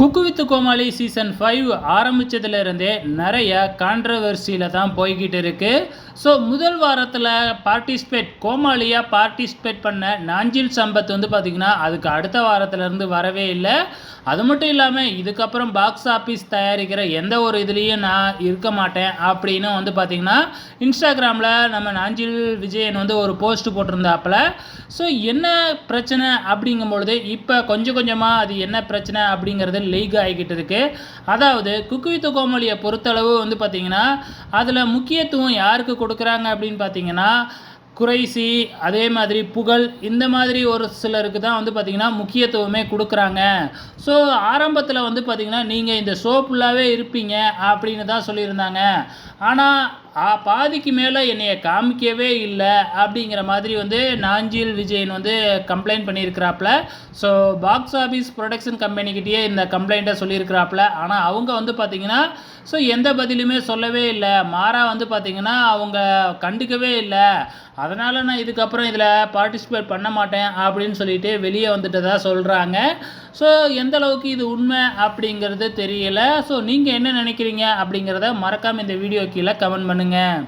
Cook with Comali season five ஆரம்பித்ததுலேருந்தே நிறைய கான்ட்ரவர்சியில் தான் போய்கிட்டு இருக்குது ஸோ முதல் வாரத்தில் பார்ட்டிசிபேட் கோமாளியாக பார்ட்டிசிபேட் பண்ண நாஞ்சில் சம்பத் வந்து பார்த்திங்கன்னா அதுக்கு அடுத்த வாரத்துலேருந்து வரவே இல்லை. அது மட்டும் இல்லாமல் இதுக்கப்புறம் பாக்ஸ் ஆஃபீஸ் தயாரிக்கிற எந்த ஒரு இதுலேயும் நான் இருக்க மாட்டேன் அப்படின்னு வந்து பார்த்திங்கன்னா இன்ஸ்டாகிராமில் நம்ம நாஞ்சில் விஜயன் வந்து ஒரு போஸ்ட் போட்டிருந்தாப்புல. ஸோ என்ன பிரச்சனை அப்படிங்கும்பொழுது இப்போ கொஞ்சம் கொஞ்சமாக அது என்ன பிரச்சனை அப்படிங்கிறது லீக் ஆகிக்கிட்டு இருக்கு அதாவது குக்கு வித்து கோமாளியை பொறுத்தளவு வந்து பார்த்திங்கன்னா அதில் முக்கியத்துவம் யாருக்கு கொடுக்குறாங்க அப்படின்னு பார்த்தீங்கன்னா குறைசி அதே மாதிரி புகழ் இந்த மாதிரி ஒரு சிலருக்கு தான் வந்து பார்த்திங்கன்னா முக்கியத்துவமே கொடுக்குறாங்க. ஸோ ஆரம்பத்தில் வந்து பார்த்திங்கன்னா நீங்கள் இந்த ஷோ ஃபுல்லாகவே இருப்பீங்க அப்படின்னு தான் சொல்லியிருந்தாங்க. ஆனால் பாதிக்கு மேலே என்னைய காமிக்கவே இல்லை அப்படிங்கிற மாதிரி வந்து நாஞ்சில் விஜயன் வந்து கம்ப்ளைண்ட் பண்ணியிருக்கிறாப்புல ஸோ பாக்ஸ் ஆஃபீஸ் ப்ரொடக்ஷன் கம்பெனிக்கிட்டேயே இந்த கம்ப்ளைண்ட்டை சொல்லியிருக்கிறாப்புல ஆனால் அவங்க வந்து பார்த்திங்கன்னா ஸோ எந்த பதிலுமே சொல்லவே இல்லை. மாறா வந்து பார்த்திங்கன்னா அவங்க கண்டுக்கவே இல்லை. அதனால் நான் இதுக்கப்புறம் இதில் பார்ட்டிசிபேட் பண்ண மாட்டேன் அப்படின்னு சொல்லிட்டு வெளியே வந்துட்டதாக சொல்கிறாங்க ஸோ எந்த அளவுக்கு இது உண்மை அப்படிங்கிறது தெரியல. ஸோ நீங்கள் என்ன நினைக்கிறீங்க அப்படிங்கிறத மறக்காமல் இந்த வீடியோ கீழே கமெண்ட் பண்ணுங்கள்